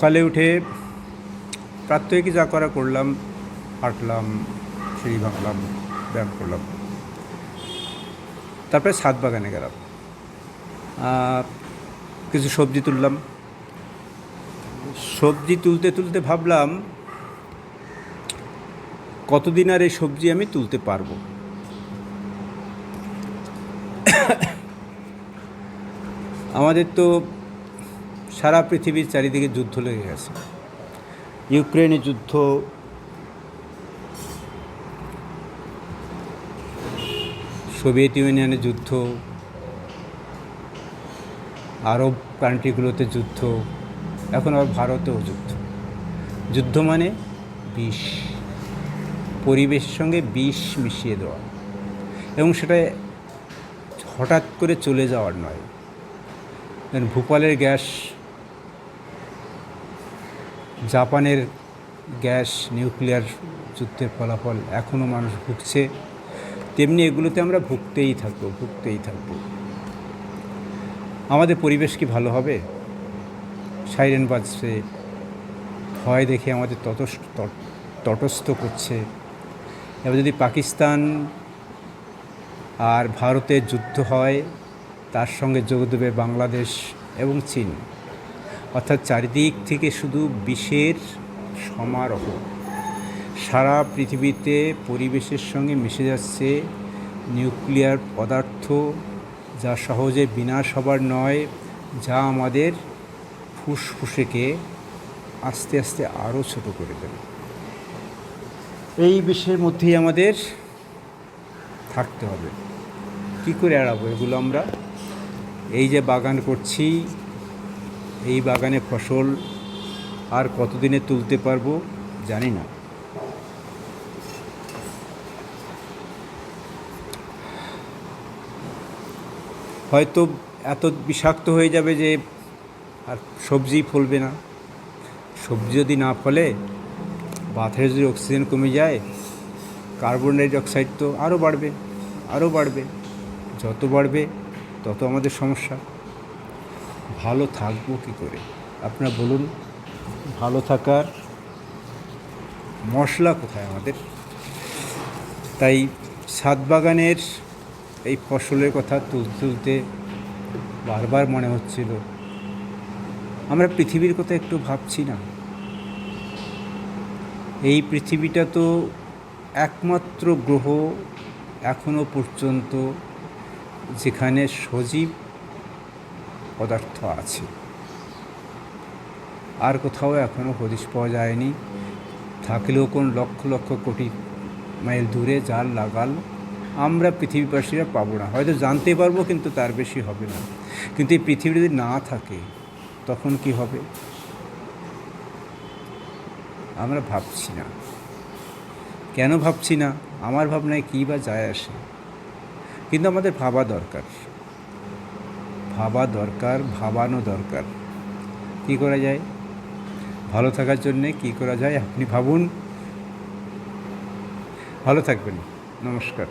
সকালে উঠে প্রাত্যহিক যা করা করলাম, হাঁটলাম, সিঁড়ি ভাঙলাম, ব্যায়াম করলাম। তারপরে ছাদ বাগানে গেলাম। কিছু সবজি তুললাম। সবজি তুলতে তুলতে ভাবলাম, কতদিন আর এই সবজি আমি তুলতে পারব? আমাদের তো সারা পৃথিবীর চারিদিকে যুদ্ধ লেগে গেছে। ইউক্রেনে যুদ্ধ। সোভিয়েত ইউনিয়নে যুদ্ধ। আরব কান্ট্রিগুলোতে যুদ্ধ। এখন আবার ভারতেও যুদ্ধ। যুদ্ধ মানে বিষ। পরিবেশের সঙ্গে বিষ মিশিয়ে দেওয়া। এবং সেটা হঠাৎ করে চলে যাওয়ার নয়। ভূপালের গ্যাস জাপানের গ্যাস নিউক্লিয়ার যুদ্ধের ফলাফল এখনও মানুষ ভুগছে। তেমনি এগুলোতে আমরা ভুগতেই থাকব ভুগতেই থাকব। আমাদের পরিবেশ কি ভালো হবে? সাইরেন বাজছে, ভয় দেখে আমাদের ততস্থ তট- তটস্থ করছে। এবার যদি পাকিস্তান আর ভারতের যুদ্ধ হয়, তার সঙ্গে যোগ দেবে বাংলাদেশ এবং চীন। অর্থাৎ চারিদিক থেকে শুধু বিষের সমারোহ। সারা পৃথিবীতে পরিবেশের সঙ্গে মিশে যাচ্ছে নিউক্লিয়ার পদার্থ, যা সহজে বিনাশ হবার নয়, যা আমাদের ফুসফুসেকে আস্তে আস্তে আরও ছোট করে দেবে। এই বিষয়ের মধ্যেই আমাদের থাকতে হবে। কী করে এড়াবো এগুলো আমরা? এই যে বাগান করছি এই বাগানে ফসল আর কতদিনে তুলতে পারব জানি না। হয়তো এত বিষাক্ত হয়ে যাবে যে আর সবজি ফলবে না। সবজি যদি না ফলে বাতাসে যদি অক্সিজেন কমে যায় কার্বন ডাইঅক্সাইড তো আরও বাড়বে আরও বাড়বে। যত বাড়বে, তত আমাদের সমস্যা। ভালো থাকব কী করে? আপনারা বলুন, ভালো থাকার মশলা কোথায় আমাদের? তাই ছাদ বাগানের এই ফসলের কথা তুলতে তুলতে বারবার মনে হচ্ছিল। আমরা পৃথিবীর কথা একটু ভাবছি না। এই পৃথিবীটা তো একমাত্র গ্রহ এখনও পর্যন্ত যেখানে সজীব পদার্থ আছে। আর কোথাও এখনও হদিশ পাওয়া যায়নি। থাকলেও কোন লক্ষ লক্ষ কোটি মাইল দূরে জাল লাগাল আমরা পৃথিবীবাসীরা পাবো না। হয়তো জানতে পারব, কিন্তু তার বেশি হবে না। কিন্তু এই পৃথিবী যদি না থাকে, তখন কি হবে? আমরা ভাবছি না। কেন ভাবছি না? আমার ভাবনায় কী বা যায় আসে? কিন্তু আমাদের ভাবা দরকার। ভাবা দরকার, ভাবানো দরকার। কি করা যায়? ভালো থাকার জন্যে কি করা যায়? আপনি ভাবুন। ভালো থাকবেন। নমস্কার।